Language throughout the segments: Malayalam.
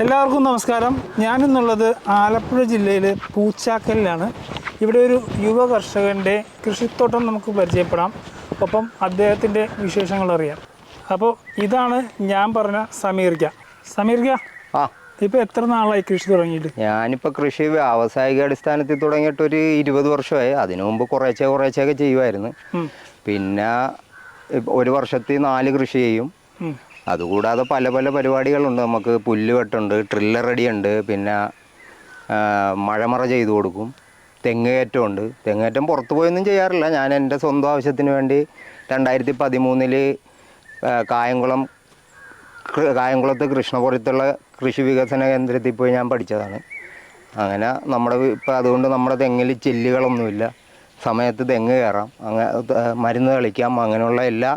എല്ലാവർക്കും നമസ്കാരം. ഞാനിന്നുള്ളത് ആലപ്പുഴ ജില്ലയിലെ പൂച്ചാക്കലിലാണ്. ഇവിടെ ഒരു യുവ കർഷകന്റെ കൃഷിത്തോട്ടം നമുക്ക് പരിചയപ്പെടാം. ഒപ്പം അദ്ദേഹത്തിന്റെ വിശേഷങ്ങൾ അറിയാം. അപ്പോൾ ഇതാണ് ഞാൻ പറഞ്ഞ സമീർക്ക സമീർക്ക ആ. ഇപ്പോൾ എത്ര നാളായി കൃഷി തുടങ്ങിയിട്ട്? ഞാനിപ്പോൾ കൃഷി വ്യാവസായിക അടിസ്ഥാനത്തിൽ തുടങ്ങിയിട്ട് ഒരു ഇരുപത് വർഷമായി. അതിനു മുമ്പ് കുറേശ്ശെ കുറേശ്ശെയൊക്കെ ചെയ്യുമായിരുന്നു. പിന്നെ ഒരു വർഷത്തിൽ നാല് കൃഷി ചെയ്യും. അതുകൂടാതെ പല പല പരിപാടികളുണ്ട്. നമുക്ക് പുല്ല് വെട്ടുണ്ട് ട്രില്ലർ അടിയുണ്ട് പിന്നെ മഴമറ ചെയ്തു കൊടുക്കും തെങ്ങ് കയറ്റമുണ്ട് തെങ്ങ് കയറ്റം പുറത്ത് പോയൊന്നും ചെയ്യാറില്ല. ഞാൻ എന്റെ സ്വന്തം ആവശ്യത്തിന് വേണ്ടി രണ്ടായിരത്തി പതിമൂന്നിൽ കായംകുളം കായംകുളത്ത് കൃഷ്ണപുരത്തുള്ള കൃഷി വികസന കേന്ദ്രത്തിൽ പോയി ഞാൻ പഠിച്ചതാണ്. അങ്ങനെ നമ്മുടെ ഇപ്പം അതുകൊണ്ട് നമ്മുടെ തെങ്ങിൽ ചെല്ലുകളൊന്നുമില്ല. സമയത്ത് തെങ്ങ് കയറാം അങ്ങനെ മരുന്ന് കളിക്കാം അങ്ങനെയുള്ള എല്ലാ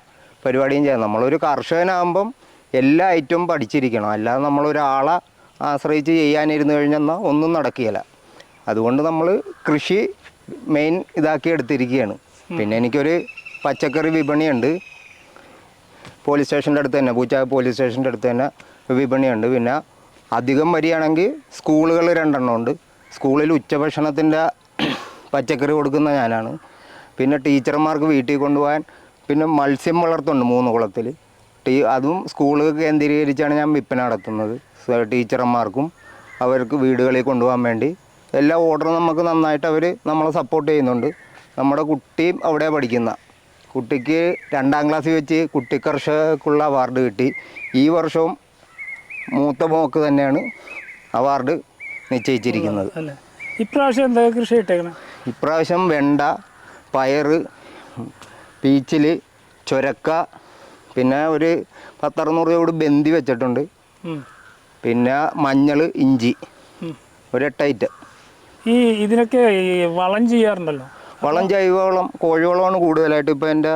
പരിപാടിയും ചെയ്യാം. നമ്മളൊരു കർഷകനാകുമ്പം എല്ലാ ഐറ്റവും പഠിച്ചിരിക്കണം. അല്ലാതെ നമ്മളൊരാളെ ആശ്രയിച്ച് ചെയ്യാനിരുന്നു കഴിഞ്ഞാൽ ഒന്നും നടക്കുകയില്ല. അതുകൊണ്ട് നമ്മൾ കൃഷി മെയിൻ ഇതാക്കി എടുത്തിരിക്കുകയാണ്. പിന്നെ എനിക്കൊരു പച്ചക്കറി വിപണിയുണ്ട്. പോലീസ് സ്റ്റേഷന്റെ അടുത്ത് തന്നെ പൂച്ച പോലീസ് സ്റ്റേഷന്റെ അടുത്ത് തന്നെ വിപണിയുണ്ട്. പിന്നെ അധികം വരികയാണെങ്കിൽ സ്കൂളുകൾ രണ്ടെണ്ണം ഉണ്ട്. സ്കൂളിൽ ഉച്ചഭക്ഷണത്തിന്റെ പച്ചക്കറി കൊടുക്കുന്ന ഞാനാണ്. പിന്നെ ടീച്ചർമാർക്ക് വീട്ടിൽ കൊണ്ടുപോകാൻ പിന്നെ മത്സ്യം വളർത്തുന്നുണ്ട് മൂന്ന് കുളത്തിൽ. ടീ അതും സ്കൂൾ കേന്ദ്രീകരിച്ചാണ് ഞാൻ വിൽപ്പന നടത്തുന്നത്. ടീച്ചർമാർക്കും അവർക്ക് വീടുകളിൽ കൊണ്ടുപോകാൻ വേണ്ടി. എല്ലാ ഓർഡറും നമുക്ക് നന്നായിട്ട് അവർ നമ്മളെ സപ്പോർട്ട് ചെയ്യുന്നുണ്ട്. നമ്മുടെ കുട്ടിയും അവിടെ പഠിക്കുന്ന. കുട്ടിക്ക് രണ്ടാം ക്ലാസ്സിൽ വെച്ച് കുട്ടി കർഷകർക്കുള്ള അവാർഡ് കിട്ടി. ഈ വർഷവും മൂത്ത മോക്ക് തന്നെയാണ് അവാർഡ് നിശ്ചയിച്ചിരിക്കുന്നത്. ഇപ്രാവശ്യം എന്താ കൃഷി ഇട്ടേക്കണം? ഇപ്രാവശ്യം വെണ്ട പയറ് പീച്ചിൽ ചുരക്ക പിന്നെ ഒരു പത്തറുന്നൂറ് ചൂട് ബന്തി വെച്ചിട്ടുണ്ട്. പിന്നെ മഞ്ഞൾ ഇഞ്ചി. ഒരു എട്ടൈറ്റ് ഈ ഇതിനൊക്കെ ഈ വളം ചെയ്യാറുണ്ടല്ലോ? വളം ജൈവവളം കോഴിവളമാണ് കൂടുതലായിട്ട് ഇപ്പോൾ എന്റെ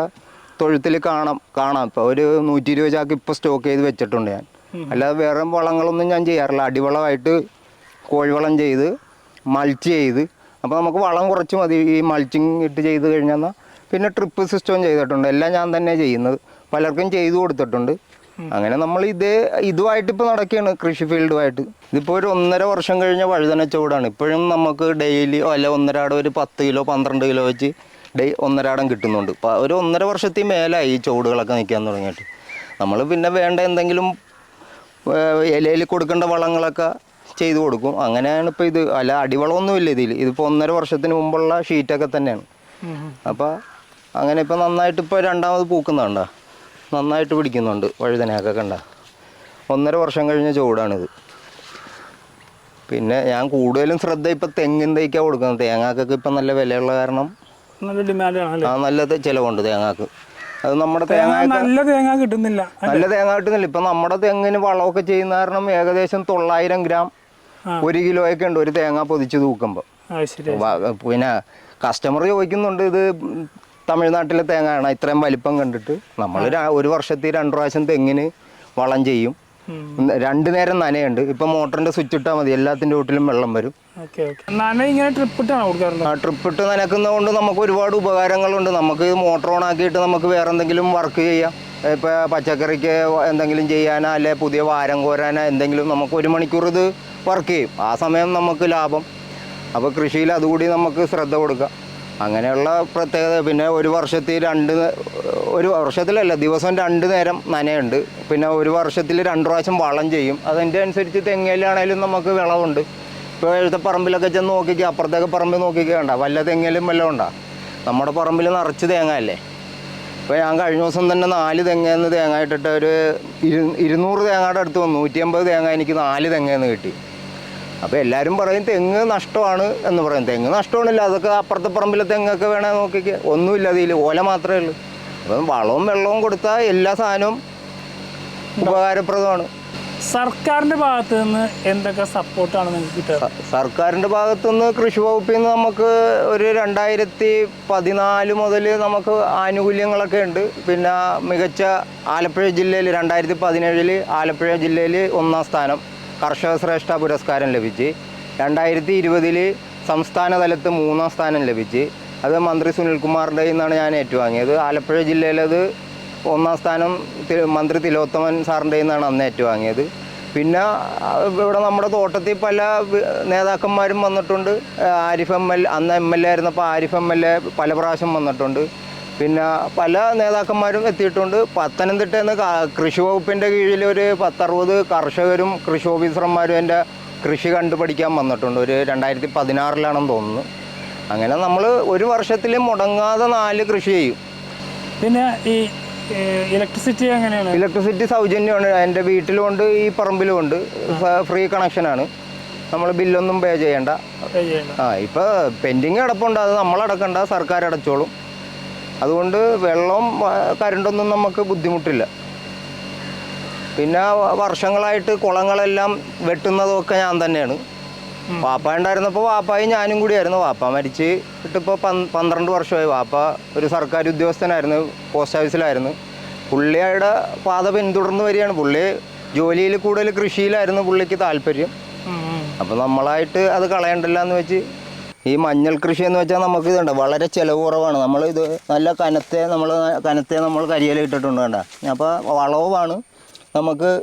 തൊഴുത്തിൽ കാണാം കാണാം. ഇപ്പോൾ ഒരു നൂറ്റി ഇരുപത് ചാക്ക് ഇപ്പോൾ സ്റ്റോക്ക് ചെയ്ത് വെച്ചിട്ടുണ്ട് ഞാൻ. അല്ലാതെ വേറെ വളങ്ങളൊന്നും ഞാൻ ചെയ്യാറില്ല. അടിവളമായിട്ട് കോഴിവളം ചെയ്ത് മൾച്ച് ചെയ്ത്. അപ്പോൾ നമുക്ക് വളം കുറച്ച് മതി. ഈ മൾച്ചിങ് ഇട്ട് ചെയ്ത് കഴിഞ്ഞാൽ പിന്നെ ട്രിപ്പ് സിസ്റ്റവും ചെയ്തിട്ടുണ്ട്. എല്ലാം ഞാൻ തന്നെ ചെയ്യുന്നത്. പലർക്കും ചെയ്തു കൊടുത്തിട്ടുണ്ട്. അങ്ങനെ നമ്മൾ ഇതേ ഇതുമായിട്ട് ഇപ്പോൾ നടക്കുകയാണ് കൃഷി ഫീൽഡുമായിട്ട്. ഇതിപ്പോൾ ഒരു ഒന്നര വർഷം കഴിഞ്ഞ വഴുതന ചൂടാണ് ഇപ്പോഴും നമുക്ക് ഡെയിലി അല്ല ഒന്നരാടം ഒരു പത്ത് കിലോ പന്ത്രണ്ട് കിലോ വെച്ച് ഡെയ് ഒന്നരാടം കിട്ടുന്നുണ്ട്. ഒരു ഒന്നര വർഷത്തിൽ മേലായി ഈ ചുവടുകളൊക്കെ നിൽക്കാൻ തുടങ്ങിയിട്ട്. നമ്മൾ പിന്നെ വേണ്ട എന്തെങ്കിലും ഇലയിൽ കൊടുക്കേണ്ട വളങ്ങളൊക്കെ ചെയ്തു കൊടുക്കും. അങ്ങനെയാണ് ഇപ്പോൾ ഇത്. അല്ല അടിവളമൊന്നുമില്ല ഇതിൽ ഇതിപ്പോൾ ഒന്നര വർഷത്തിന് മുമ്പുള്ള ഷീറ്റൊക്കെ തന്നെയാണ്. അപ്പോൾ അങ്ങനെ ഇപ്പോൾ നന്നായിട്ട് ഇപ്പോൾ രണ്ടാമത് പൂക്കുന്നുണ്ടോ നന്നായിട്ട് പിടിക്കുന്നുണ്ട് വഴുതനയൊക്കെ കണ്ട. ഒന്നര വർഷം കഴിഞ്ഞ ചൂടാണിത്. പിന്നെ ഞാൻ കൂടുതലും ശ്രദ്ധ ഇപ്പം തെങ്ങിൻ തൈക്കാണ് കൊടുക്കുന്നത്. തേങ്ങാക്കൊക്കെ ഇപ്പം നല്ല വിലയുള്ള കാരണം നല്ല ഡിമാൻഡാണ് ആ നല്ല ചിലവുണ്ട് തേങ്ങാക്ക്. അത് നമ്മുടെ തേങ്ങ നല്ല തേങ്ങ കിട്ടുന്നില്ല. നല്ല തേങ്ങ കിട്ടുന്നില്ല. ഇപ്പം നമ്മുടെ തെങ്ങിന് വളമൊക്കെ ചെയ്യുന്ന കാരണം ഏകദേശം തൊള്ളായിരം ഗ്രാം. ഒരു കിലോയൊക്കെ ഉണ്ട് ഒരു തേങ്ങ പൊതിച്ച് തൂക്കുമ്പോൾ പിന്നെ കസ്റ്റമർ ചോദിക്കുന്നുണ്ട് ഇത് തമിഴ്നാട്ടിലെ തേങ്ങയാണ് ഇത്രയും വലിപ്പം കണ്ടിട്ട്. നമ്മൾ ഒരു വർഷത്തിൽ രണ്ട് പ്രാവശ്യം തെങ്ങിന് വളം ചെയ്യും. രണ്ടു നേരം നനയുണ്ട്. ഇപ്പൊ മോട്ടറിന്റെ സ്വിച്ച് ഇട്ടാൽ മതി. എല്ലാത്തിന്റെ വീട്ടിലും വെള്ളം വരും. ഇങ്ങനെ ട്രിപ്പ് ട്രിപ്പ് ഇട്ട് നനക്കുന്നതുകൊണ്ട് നമുക്ക് ഒരുപാട് ഉപകാരങ്ങളുണ്ട്. നമുക്ക് മോട്ടർ ഓൺ ആക്കിയിട്ട് നമുക്ക് വേറെ എന്തെങ്കിലും വർക്ക് ചെയ്യാം. ഇപ്പൊ പച്ചക്കറിക്ക് എന്തെങ്കിലും ചെയ്യാനോ അല്ലെ പുതിയ വാരം കോരാനോ എന്തെങ്കിലും നമുക്ക് ഒരു മണിക്കൂർ ഇത് വർക്ക് ചെയ്യും. ആ സമയം നമുക്ക് ലാഭം. അപ്പോൾ കൃഷിയിൽ അതുകൂടി നമുക്ക് ശ്രദ്ധ കൊടുക്കാം. അങ്ങനെയുള്ള പ്രത്യേകത. പിന്നെ ഒരു വർഷത്തിൽ രണ്ട് ഒരു വർഷത്തിലല്ല ദിവസം രണ്ട് നേരം നനയുണ്ട്. പിന്നെ ഒരു വർഷത്തിൽ രണ്ട് പ്രാവശ്യം വളം ചെയ്യും. അതിന്റെ അനുസരിച്ച് തെങ്ങയിലാണേലും നമുക്ക് വിളവുണ്ട്. ഇപ്പോൾ എഴുത്ത പറമ്പിലൊക്കെ ചെന്ന് നോക്കിക്കുക അപ്പുറത്തേക്ക് നോക്കിക്കുക വേണ്ട വല്ല തെങ്ങേലും വല്ലതും ഉണ്ടാ? നമ്മുടെ പറമ്പിൽ നിറച്ച് തേങ്ങ അല്ലേ? ഇപ്പോൾ ഞാൻ കഴിഞ്ഞ ദിവസം തന്നെ നാല് തെങ്ങേന്ന് തേങ്ങ ഇട്ടിട്ട് ഒരു ഇരു ഇരുന്നൂറ് തേങ്ങയുടെ അടുത്ത് വന്നു. നൂറ്റി അമ്പത് തേങ്ങ എനിക്ക് നാല് തെങ്ങയെന്ന് കിട്ടി. അപ്പോൾ എല്ലാവരും പറയും തെങ്ങ് നഷ്ടമാണ് എന്ന് പറയും. തെങ്ങ് നഷ്ടമാണില്ല. അതൊക്കെ അപ്പുറത്തെ പറമ്പിലെ തെങ്ങൊക്കെ വേണേൽ നോക്കിക്കുക ഒന്നുമില്ല അതിൽ ഓല മാത്രമേ ഉള്ളൂ. അപ്പം വളവും വെള്ളവും കൊടുത്താൽ എല്ലാ സാധനവും ഉപകാരപ്രദമാണ്. സർക്കാരിന്റെ ഭാഗത്ത് നിന്ന് എന്തൊക്കെ സപ്പോർട്ടാണ് നിങ്ങൾക്ക് കിട്ടുക? സ- നിന്ന് ഭാഗത്തുനിന്ന് കൃഷി വകുപ്പിൽ നിന്ന് നമുക്ക് ഒരു രണ്ടായിരത്തി പതിനാല് മുതൽ നമുക്ക് ആനുകൂല്യങ്ങളൊക്കെ ഉണ്ട്. പിന്നെ മികച്ച ആലപ്പുഴ ജില്ലയിൽ രണ്ടായിരത്തി പതിനേഴിൽ ആലപ്പുഴ ജില്ലയിൽ ഒന്നാം സ്ഥാനം. കർഷക ശ്രേഷ്ഠ പുരസ്കാരം ലഭിച്ച് രണ്ടായിരത്തി ഇരുപതിൽ സംസ്ഥാന തലത്ത് മൂന്നാം സ്ഥാനം ലഭിച്ച് അത് മന്ത്രി സുനിൽകുമാറിന്റെ നിന്നാണ് ഞാൻ ഏറ്റുവാങ്ങിയത്. ആലപ്പുഴ ജില്ലയിലത് ഒന്നാം സ്ഥാനം മന്ത്രി തിലോത്തമൻ സാറിന്റെ നിന്നാണ് അന്ന് ഏറ്റുവാങ്ങിയത്. പിന്നെ ഇവിടെ നമ്മുടെ തോട്ടത്തിൽ പല നേതാക്കന്മാരും വന്നിട്ടുണ്ട്. ആരിഫ് എം എൽ അന്ന് എം എൽ എ ആയിരുന്നപ്പോൾ ആരിഫ് എം എൽ എ പല പ്രാവശ്യം വന്നിട്ടുണ്ട്. പിന്നെ പല നേതാക്കന്മാരും എത്തിയിട്ടുണ്ട്. പത്തനംതിട്ട എന്ന കൃഷി വകുപ്പിന്റെ കീഴിൽ ഒരു പത്തറുപത് കർഷകരും കൃഷി ഓഫീസർമാരും എന്റെ കൃഷി കണ്ടുപഠിക്കാൻ വന്നിട്ടുണ്ട്. ഒരു രണ്ടായിരത്തി പതിനാറിലാണെന്ന് തോന്നുന്നു. അങ്ങനെ നമ്മൾ ഒരു വർഷത്തിൽ മുടങ്ങാതെ നാല് കൃഷി ചെയ്യും. പിന്നെ ഈ ഇലക്ട്രിസിറ്റി എങ്ങനെയാണ്? ഇലക്ട്രിസിറ്റി സൗജന്യമാണ്. എന്റെ വീട്ടിലുമുണ്ട് ഈ പറമ്പിലുമുണ്ട്. ഫ്രീ കണക്ഷനാണ് നമ്മൾ ബില്ലൊന്നും പേ ചെയ്യണ്ട? ആ ഇപ്പോൾ പെൻഡിങ് കിടപ്പുണ്ട്. അത് നമ്മളടക്കണ്ട. സർക്കാർ അടച്ചോളും അതുകൊണ്ട് വെള്ളം കരണ്ടൊന്നും നമുക്ക് ബുദ്ധിമുട്ടില്ല. പിന്നെ വർഷങ്ങളായിട്ട് കുളങ്ങളെല്ലാം വെട്ടുന്നതൊക്കെ ഞാൻ തന്നെയാണ്. വാപ്പ ഉണ്ടായിരുന്നപ്പോൾ വാപ്പായും ഞാനും കൂടിയായിരുന്നു. വാപ്പ മരിച്ച് ഇട്ടിപ്പോൾ പന്ത്രണ്ട് വർഷമായി. വാപ്പ ഒരു സർക്കാർ ഉദ്യോഗസ്ഥനായിരുന്നു പോസ്റ്റ് ഓഫീസിലായിരുന്നു. പുള്ളിയുടെ പാത പിന്തുടർന്ന് വരികയാണ്. പുള്ളി ജോലിയിൽ കൂടുതൽ കൃഷിയിലായിരുന്നു പുള്ളിക്ക് താല്പര്യം. അപ്പോൾ നമ്മളായിട്ട് അത് കളയണ്ടല്ല എന്ന് വെച്ച് ഈ മഞ്ഞൾ കൃഷി എന്ന് വെച്ചാൽ നമുക്ക് ഇതുണ്ട്. വളരെ ചിലവ് കുറവാണ്. നമ്മൾ ഇത് നല്ല കനത്തെ നമ്മൾ കനത്തെ നമ്മൾ കരിയില ഇട്ടിട്ടുണ്ട് കണ്ട. അപ്പോൾ വളവുമാണ്. നമുക്ക്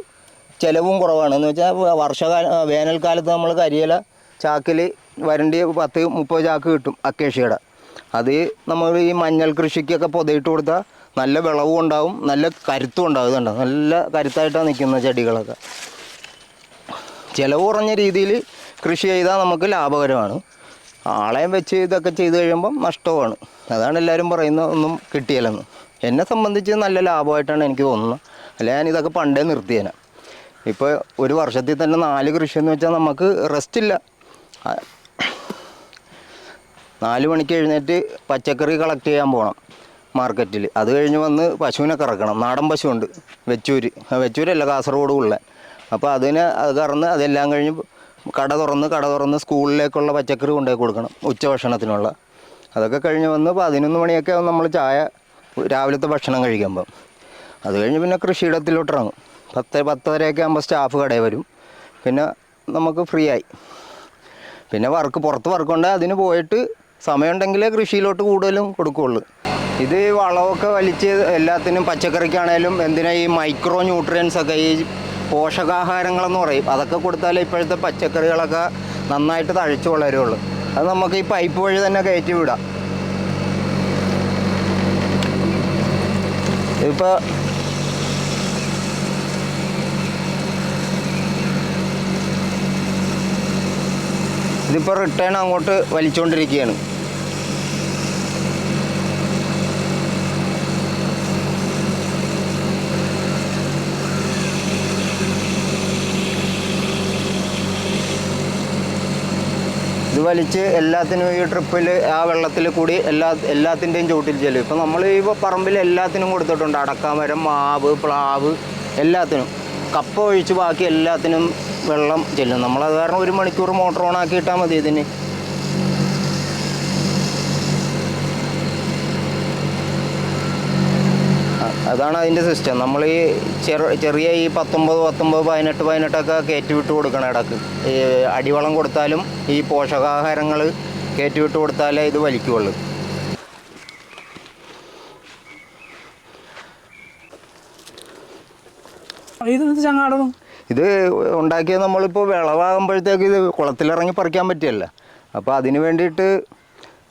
ചിലവും കുറവാണ്. എന്ന് വെച്ചാൽ വർഷകാല വേനൽക്കാലത്ത് നമ്മൾ കരിയില ചാക്കിൽ വരണ്ടി പത്ത് മുപ്പത് ചാക്ക് കിട്ടും അക്കേഷ്യയുടെ. അത് നമ്മൾ ഈ മഞ്ഞൾ കൃഷിക്കൊക്കെ പൊതയിട്ട് കൊടുത്താൽ നല്ല വിളവും ഉണ്ടാവും. നല്ല കരുത്തും ഉണ്ടാവും. ഇതുണ്ട്. നല്ല കരുത്തായിട്ടാണ് നിൽക്കുന്ന ചെടികളൊക്കെ. ചിലവ് കുറഞ്ഞ രീതിയിൽ കൃഷി ചെയ്താൽ നമുക്ക് ലാഭകരമാണ്. ആളെയും വെച്ച് ഇതൊക്കെ ചെയ്ത് കഴിയുമ്പം നഷ്ടമാണ്. അതാണ് എല്ലാവരും പറയുന്നത് ഒന്നും കിട്ടിയില്ലെന്ന്. എന്നെ സംബന്ധിച്ച് നല്ല ലാഭമായിട്ടാണ് എനിക്ക് തോന്നുന്നത്. അല്ല ഞാൻ ഇതൊക്കെ പണ്ടേ നിർത്തിയേനെ. ഇപ്പോൾ ഒരു വർഷത്തിൽ തന്നെ നാല് കൃഷി എന്ന് വെച്ചാൽ നമുക്ക് റെസ്റ്റ് ഇല്ല. നാല് മണിക്ക് എഴുന്നേറ്റ് പച്ചക്കറി കളക്ട് ചെയ്യാൻ പോകണം മാർക്കറ്റിൽ അത് കഴിഞ്ഞ് വന്ന് പശുവിനെ കറക്കണം. നാടൻ പശുവുണ്ട് വെച്ചൂര്. വെച്ചൂരല്ല കാസർഗോഡ് ഉള്ള. അപ്പോൾ അതിനെ അത് കറന്ന് അതെല്ലാം കഴിഞ്ഞ് കട തുറന്ന് കട തുറന്ന് സ്കൂളിലേക്കുള്ള പച്ചക്കറി കൊണ്ടുപോയി കൊടുക്കണം ഉച്ചഭക്ഷണത്തിനുള്ള. അതൊക്കെ കഴിഞ്ഞ് വന്ന് പതിനൊന്ന് മണിയൊക്കെ നമ്മൾ ചായ രാവിലത്തെ ഭക്ഷണം കഴിക്കുമ്പം. അത് കഴിഞ്ഞ് പിന്നെ കൃഷിയിടത്തിലോട്ടിറങ്ങും. പത്ത് പത്തരയൊക്കെ ആകുമ്പോൾ സ്റ്റാഫ് കടയിൽ വരും. പിന്നെ നമുക്ക് ഫ്രീ ആയി പിന്നെ വർക്ക് പുറത്ത് വർക്കുണ്ട് അതിന് പോയിട്ട് സമയമുണ്ടെങ്കിലേ കൃഷിയിലോട്ട് കൂടുതലും കൊടുക്കുകയുള്ളൂ. ഇത് വളമൊക്കെ വലിച്ച് എല്ലാത്തിനും പച്ചക്കറിക്കാണേലും എന്തിനാ ഈ മൈക്രോ ന്യൂട്രിയൻസ് ഒക്കെ ഈ പോഷകാഹാരങ്ങളെന്ന് പറയും. അതൊക്കെ കൊടുത്താലേ ഇപ്പോഴത്തെ പച്ചക്കറികളൊക്കെ നന്നായിട്ട് തഴച്ചു വളരുള്ളൂ. അത് നമുക്ക് ഈ പൈപ്പ് വഴി തന്നെ കയറ്റി വിടാം ഇപ്പോൾ ഇതിപ്പോൾ റിട്ടേൺ അങ്ങോട്ട് വലിച്ചുകൊണ്ടിരിക്കുകയാണ് വലിച്ച് എല്ലാത്തിനും ഈ ട്രിപ്പിൽ ആ വെള്ളത്തിൽ കൂടി എല്ലാ എല്ലാത്തിന്റെയും ചുവട്ടിൽ ചെല്ലും. ഇപ്പം നമ്മൾ ഈ പറമ്പിൽ എല്ലാത്തിനും കൊടുത്തിട്ടുണ്ട്. അടക്കാമരം മാവ് പ്ലാവ് എല്ലാത്തിനും. കപ്പ ഒഴിച്ച് ബാക്കി എല്ലാത്തിനും വെള്ളം ചെല്ലും. നമ്മളത് കാരണം ഒരു മണിക്കൂർ മോട്ടർ ഓൺ ആക്കിയിട്ടാൽ മതി ഇതിന്. അതാണ് അതിന്റെ സിസ്റ്റം നമ്മൾ ഈ ചെറു ചെറിയ ഈ പത്തൊമ്പത് പത്തൊമ്പത് പതിനെട്ട് പതിനെട്ടൊക്കെ കയറ്റി വിട്ട് കൊടുക്കണം ഇടയ്ക്ക്. ഈ അടിവളം കൊടുത്താലും ഈ പോഷകാഹാരങ്ങൾ കയറ്റി വിട്ട് കൊടുത്താലേ ഇത് വലിക്കുള്ളൂ. ചങ്ങാടണം ഇത് ഉണ്ടാക്കിയത് നമ്മളിപ്പോൾ വിളവാകുമ്പോഴത്തേക്ക് ഇത് കുളത്തിലിറങ്ങി പറിക്കാൻ പറ്റിയല്ല. അപ്പോൾ അതിന് വേണ്ടിയിട്ട്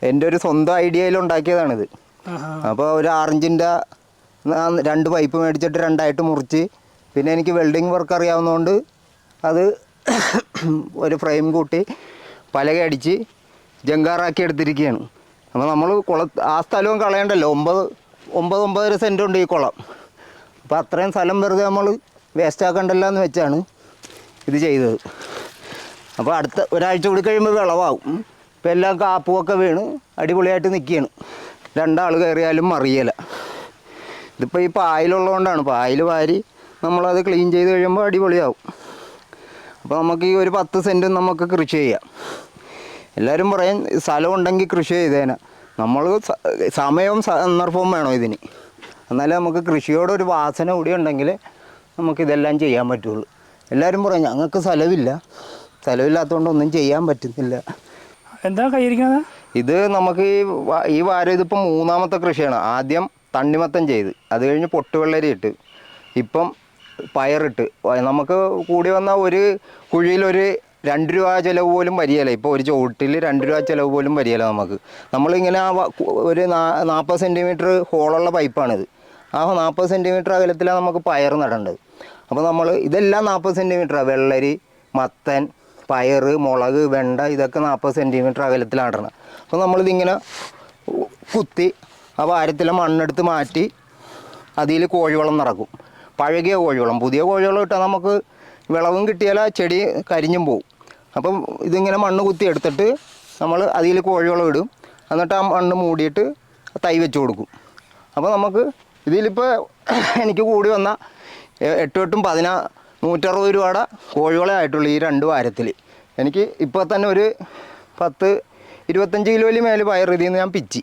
എന്റെ ഒരു സ്വന്തം ഐഡിയയിൽ ഉണ്ടാക്കിയതാണിത്. അപ്പോൾ ഒരു ആറിഞ്ചിന്റെ രണ്ട് പൈപ്പ് മേടിച്ചിട്ട് രണ്ടായിട്ട് മുറിച്ച്. പിന്നെ എനിക്ക് വെൽഡിങ് വർക്ക് അറിയാവുന്നതുകൊണ്ട് അത് ഒരു ഫ്രെയിം കൂട്ടി പലക അടിച്ച് ജങ്കാറാക്കി എടുത്തിരിക്കുകയാണ് അപ്പോൾ നമ്മൾ കുള ആ സ്ഥലവും കളയണ്ടല്ലോ. ഒമ്പത് ഒമ്പത് ഒമ്പതര സെന്റ് ഉണ്ട് ഈ കുളം. അപ്പോൾ അത്രയും സ്ഥലം വെറുതെ നമ്മൾ വേസ്റ്റ് ആക്കണ്ടല്ലോ എന്ന് വെച്ചാണ് ഇത് ചെയ്തത്. അപ്പോൾ അടുത്ത ഒരാഴ്ച കൂടി കഴിയുമ്പോൾ വിളവാകും. ഇപ്പോൾ എല്ലാം കാപ്പുമൊക്കെ വീണ് അടിപൊളിയായിട്ട് നിൽക്കുകയാണ് രണ്ടാൾ കയറിയാലും മറിയല. ഇതിപ്പോൾ ഈ പായലുള്ളതുകൊണ്ടാണ്. പായൽ വാരി നമ്മളത് ക്ലീൻ ചെയ്ത് കഴിയുമ്പോൾ അടിപൊളിയാവും. അപ്പോൾ നമുക്ക് ഈ ഒരു പത്ത് സെന്റ് നമുക്ക് കൃഷി ചെയ്യാം. എല്ലാവരും പറയും സ്ഥലം ഉണ്ടെങ്കിൽ കൃഷി ചെയ്തേനെ. നമ്മൾ സമയവും സന്ദർഭവും വേണം ഇതിന്? എന്നാലേ നമുക്ക് കൃഷിയോടൊരു വാസന കൂടി ഉണ്ടെങ്കിൽ നമുക്കിതെല്ലാം ചെയ്യാൻ പറ്റുള്ളൂ. എല്ലാവരും പറയും ഞങ്ങൾക്ക് സ്ഥലമില്ല. സ്ഥലമില്ലാത്തതുകൊണ്ട് ഒന്നും ചെയ്യാൻ പറ്റുന്നില്ല. എന്താ കൈയിരിക്കുന്നത്? ഇത് നമുക്ക് ഈ വാരം ഇതിപ്പോൾ മൂന്നാമത്തെ കൃഷിയാണ്. ആദ്യം തണ്ണിമത്തൻ ചെയ്ത്. അത് കഴിഞ്ഞ് പൊട്ടുവെള്ളരി ഇട്ട്. ഇപ്പം പയറിട്ട്. നമുക്ക് കൂടി വന്ന ഒരു കുഴിയിലൊരു രണ്ട് രൂപ ചിലവ് പോലും വരികയില്ല. ഇപ്പോൾ ഒരു ചുവട്ടിൽ രണ്ട് രൂപ ചിലവ് പോലും വരികയില്ല നമുക്ക്. നമ്മളിങ്ങനെ ആ ഒരു നാൽപ്പത് സെന്റിമീറ്റർ ഹോളുള്ള പൈപ്പാണിത്. ആ നാൽപ്പത് സെന്റിമീറ്റർ അകലത്തിലാണ് നമുക്ക് പയർ നടേണ്ടത്. അപ്പോൾ നമ്മൾ ഇതെല്ലാം നാൽപ്പത് സെന്റിമീറ്ററാണ് വെള്ളരി മത്തൻ പയർ മുളക് വെണ്ട ഇതൊക്കെ നാൽപ്പത് സെന്റിമീറ്റർ അകലത്തിലാണ് നടണം അപ്പോൾ നമ്മളിതിങ്ങനെ കുത്തി ആ വാരത്തിലെ മണ്ണെടുത്ത് മാറ്റി അതിൽ കോഴിവളം നടക്കും പഴകിയ കോഴിവളം പുതിയ കോഴിവളം ഇട്ടാൽ നമുക്ക് വിളവും കിട്ടിയാൽ ആ ചെടി കരിഞ്ഞും പോവും. അപ്പം ഇതിങ്ങനെ മണ്ണ് കുത്തി എടുത്തിട്ട് നമ്മൾ അതിൽ കോഴിവളം ഇടും. എന്നിട്ട് ആ മണ്ണ് മൂടിയിട്ട് തൈ വെച്ച് കൊടുക്കും. അപ്പോൾ നമുക്ക് ഇതിലിപ്പോൾ എനിക്ക് കൂടി വന്ന എട്ടും എട്ടും പതിനാ നൂറ്ററുപത് രൂപയുടെ കോഴിവളേ ആയിട്ടുള്ളൂ ഈ രണ്ട് വാരത്തിൽ. എനിക്ക് ഇപ്പോൾ തന്നെ ഒരു പത്ത് ഇരുപത്തഞ്ച് കിലോയിൽ മേലെ പയർ ഇതിൽ നിന്ന് ഞാൻ പിച്ചി.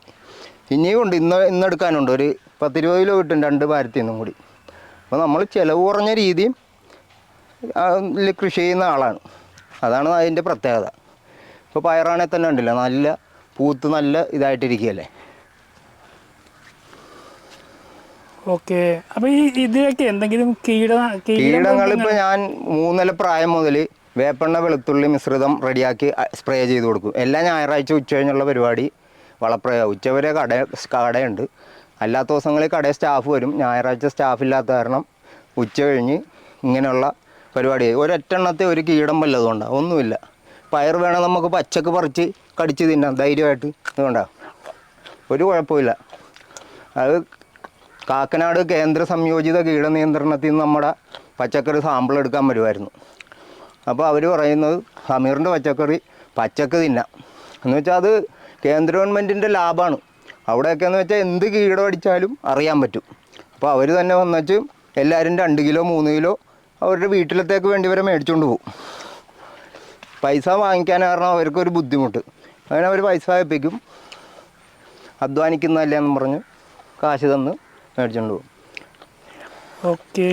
ഇനിയും ഉണ്ട്. ഇന്ന് ഇന്ന് എടുക്കാനുണ്ട്. ഒരു പത്തിരുപത് കിലോ കിട്ടും രണ്ട് ഭാരത്തിൽ നിന്നും കൂടി. അപ്പോൾ നമ്മൾ ചിലവ് കുറഞ്ഞ രീതി കൃഷി ചെയ്യുന്ന ആളാണ്. അതാണ് അതിന്റെ പ്രത്യേകത. ഇപ്പോൾ പയറാണെങ്കിൽ തന്നെ ഉണ്ടല്ലോ നല്ല പൂത്ത് നല്ല ഇതായിട്ടിരിക്കുകയല്ലേ? ഓക്കെ. അപ്പോൾ ഈ ഇതിലൊക്കെ എന്തെങ്കിലും കീട കീടങ്ങൾ ഇപ്പോൾ ഞാൻ മൂന്നര പ്രായം മുതൽ വേപ്പെണ്ണ വെളുത്തുള്ളി മിശ്രിതം റെഡിയാക്കി സ്പ്രേ ചെയ്ത് കൊടുക്കും. എല്ലാ ഞായറാഴ്ച ഉച്ച കഴിഞ്ഞുള്ള പരിപാടി വളപ്രയോഗം ഉച്ചവരെ കട കടയുണ്ട്. അല്ലാത്ത ദിവസങ്ങളിൽ കടയിൽ സ്റ്റാഫ് വരും. ഞായറാഴ്ച സ്റ്റാഫ് ഇല്ലാത്ത കാരണം ഉച്ച കഴിഞ്ഞ് ഇങ്ങനെയുള്ള പരിപാടി. ഒരൊറ്റെണ്ണത്തെ ഒരു കീടം വല്ലതുകൊണ്ടാണ് ഒന്നുമില്ല. പയർ വേണം നമുക്ക് പച്ചക്ക് പറിച്ച് കടിച്ച് തിന്നാം. ധൈര്യമായിട്ട്. ഇതുകൊണ്ടാ. ഒരു കുഴപ്പമില്ല അത് കാക്കനാട് കേന്ദ്ര സംയോജിത കീടനിയന്ത്രണത്തിൽ നിന്ന് നമ്മുടെ പച്ചക്കറി സാമ്പിൾ എടുക്കാൻ വരുമായിരുന്നു. അപ്പോൾ അവർ പറയുന്നത് സമീറിന്റെ പച്ചക്കറി പച്ചക്ക് തിന്നാം. എന്ന് വെച്ചാൽ അത് കേന്ദ്ര ഗവൺമെന്റിന്റെ ലാബാണ്. അവിടെയൊക്കെ എന്ന് വെച്ചാൽ എന്ത് കീടം അടിച്ചാലും അറിയാൻ പറ്റും. അപ്പോൾ അവർ തന്നെ വന്നിട്ട് എല്ലാവരും രണ്ട് കിലോ മൂന്ന് കിലോ അവരുടെ വീട്ടിലത്തേക്ക് വേണ്ടി വരെ മേടിച്ചുകൊണ്ട് പോകും പൈസ വാങ്ങിക്കാൻ കാരണം അവർക്കൊരു ബുദ്ധിമുട്ട്. അങ്ങനെ അവർ പൈസ വായ്പിക്കും അധ്വാനിക്കുന്നതല്ല എന്ന് പറഞ്ഞ് കാശ് തന്ന് മേടിച്ചുകൊണ്ട് പോകും ഓക്കെ.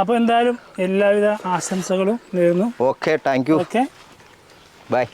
അപ്പോൾ എന്തായാലും എല്ലാവിധ ആശംസകളും നേരുന്നു. Okay thank you. Okay. Bye.